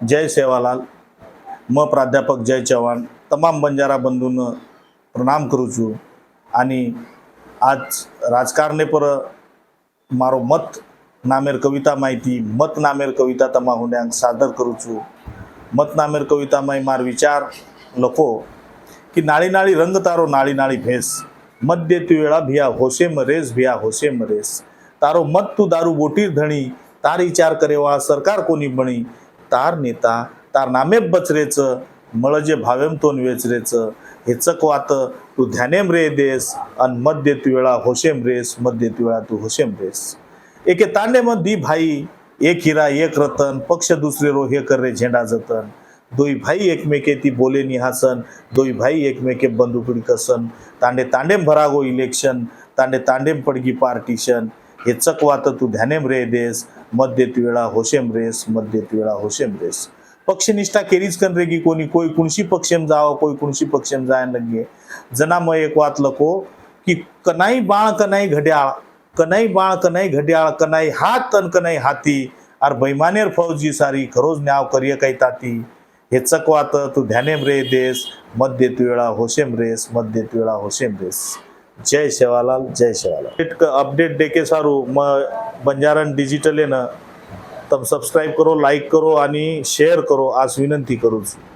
जय सेवालाल. म प्राध्यापक जय चव्हाण. तमाम बंजारा बंधूंनो प्रणाम करू छू आणि आज राजकारणे पर मारो मत नामेर कविता माहिती मत नामेर कविता तमा તમા सादर करू छू मत नामेर कविता माई मार विचार लखो की नाळी नाळी रंग तारो नाळी नाळी भेस. मध्य दे तू वेळा भिया होशे मरेस भिया होशे मरेस तारो मत तू दारू बोटीर धणी तारी चार करेवा सरकार कोणी बणी. तार नेता तार नामे मळ जे भावेम तोन वेचरेचं हे चकवात तू ध्यानेम रे देस अन मध्य तुवेळा होशेम रेस मध्य तुवेळा तू होशेम रेस. एके तांडे मग दी भाई एक हिरा एक रतन पक्ष दुसरे रो हे कर रे झेंडा जतन. दोई भाई एकमेके ती बोले निहासन दोई भाई एकमेके बंदुकडी कसन. तांडे तांडेम भरागो इलेक्शन तांडे तांडेम पडगी पार्टिशन. हे चकवात तू ध्यानेम रे देस मत देती वेळा होशेम रेस मत देती वेळा होशेम रेस. पक्षनिष्ठा केरीच कन रे की कोणी कोई कुणशी पक्षेम जावं कोई कुणशी पक्षेम जायला लगे जना मग एक वात लको की कनाई बाळ कनाई घड्याळ कनाई बाळ कनाई घड्याळ कनाई हात तन कनाई हाती अर बैमानेर फौजी सारी खरोज न्याव करिय काही ताती. हे चकवात तू ध्यानेम रे देस मत देत वेळा होशेम रेस मत देत वेळा होशेम रेस. जय शेवालाल जय शेवालाल अपडेट अपडेट देके सारू मग बंजारण डिजिटल येणं तर सबस्क्राईब करो लाईक करो आणि शेअर करो. आज विनंती करू